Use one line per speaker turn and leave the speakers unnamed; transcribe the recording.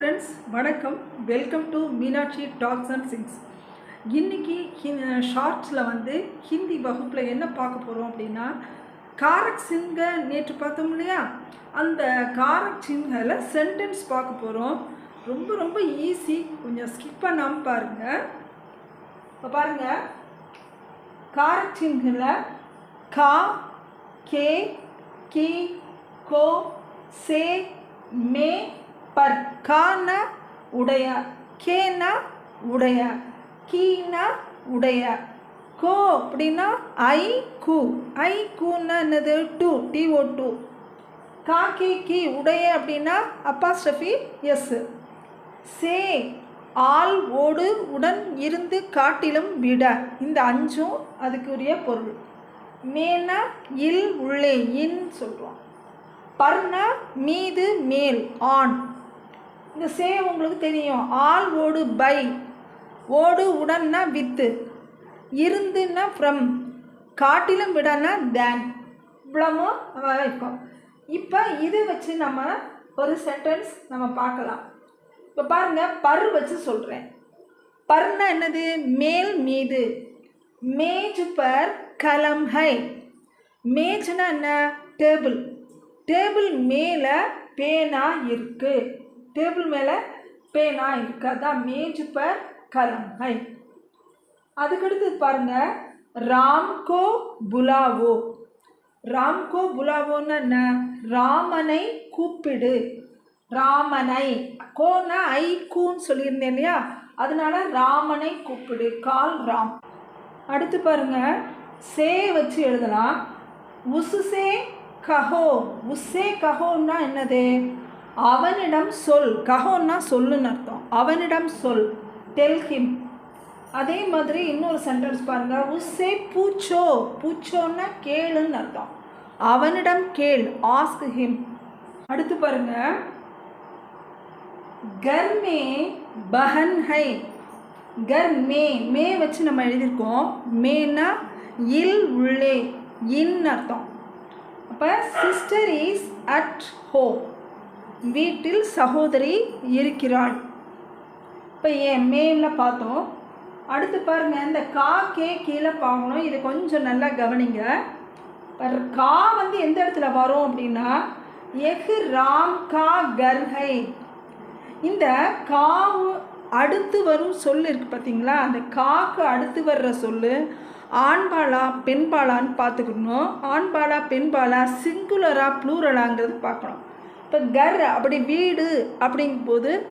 Friends வணக்கம். Welcome to Meenakshi talks and sings இன்னைக்கு ஷார்ட்ஸில் வந்து ஹிந்தி வகுப்பில் என்ன பார்க்க போகிறோம் அப்படின்னா காரக் சிங்கை நேற்று பார்த்தோம் இல்லையா? அந்த காரக் சிங்கில் சென்டென்ஸ் பார்க்க போகிறோம் ரொம்ப ரொம்ப ஈஸி கொஞ்சம் ஸ்கிப் பண்ணாமல் பாருங்கள் இப்போ பாருங்கள் காரக் சிங்கில் கா கே கி கோ சே மே பர்கான உடைய கேனா உடைய கீனா உடைய. கோ அப்படின்னா ஐ கு ஐ கூன்னா என்னது? டூ டிஓ டூ கா கே கி உடைய அப்படின்னா அப்பா ஸ்டஃபி எஸ். சே ஆள் ஓடு உடன் இருந்து காட்டிலும் விட. இந்த அஞ்சும் அதுக்குரிய பொருள். மேனா இல் உள்ளே இன் சொல்கிறோம் பர்னா மீது மேல் ஆண். இந்த சே உங்களுக்கு தெரியும். ஆள் ஓடு பை. ஓடு உடன்னா வித்து. இருந்துன்னா ஃப்ரம் காட்டிலும் விடனா தேன் இவ்வளமோ இருக்கும். இப்போ இது வச்சு நம்ம ஒரு சென்டென்ஸ் நம்ம பார்க்கலாம். இப்போ பாருங்கள் பர் வச்சு சொல்கிறேன் பர்னா என்னது? மேல் மீது. மேஜ் பர் கலம் ஹை. மேஜ்னா என்ன? டேபிள் டேபிள் மேலே பேனா இருக்குது டேபிள் மேலே பேனா இருக்கு அதான் மேஜ் பர் கலம் ஹை அதுக்கடுத்து பாருங்கள் ராம்கோ புலாவோ ராம்கோ புலாவோன்னு என்ன? ராமனை கூப்பிடு. ராமனை. கோனா ஐ கூன்னு சொல்லியிருந்தேன் இல்லையா? அதனால ராமனை கூப்பிடு. கால் ராம். அடுத்து பாருங்க. சே வச்சு எழுதலாம். உசுசே கஹோ. உஸ்ஸே கஹோன்னா என்னது? அவனிடம் சொல். கஹோன்னா சொல்லுன்னு அர்த்தம். அவனிடம் சொல். டெல் ஹிம் அதே மாதிரி இன்னொரு சென்டென்ஸ் பாருங்கள் உஸ்ஸே பூச்சோ. பூச்சோன்னா கேளுன்னு அர்த்தம். அவனிடம் கேள். ஆஸ்க் ஹிம் அடுத்து பாருங்க. கர் மே பஹன் ஹை கர் மே மே வச்சு நம்ம எழுதியிருக்கோம். மேனா இல் உள்ளே. இன் அர்த்தம். அப்போ சிஸ்டர் இஸ் அட் ஹோம் வீட்டில் சகோதரி இருக்கிறாள். இப்போ ஏன் மேல பார்த்தோம். அடுத்து பாருங்கள் இந்த கா கே கீழே பார்க்கணும். இது கொஞ்சம் நல்லா கவனிங்க. கா வந்து எந்த இடத்துல வரும் அப்படின்னா எஹ் ராம் கா கர்ஹை. இந்த காவு அடுத்து வரும் சொல் இருக்குது பார்த்தீங்களா அந்த காக்கு அடுத்து வர்ற சொல்லு ஆண்பாலா பெண்பாலான்னு பார்த்துக்கணும். ஆண்பாலா பெண்பாலா சிங்குலரா ப்ளூரலாங்கிறது பார்க்கணும். இப்போ கர் அப்படி வீடு அப்படிங்கும்போது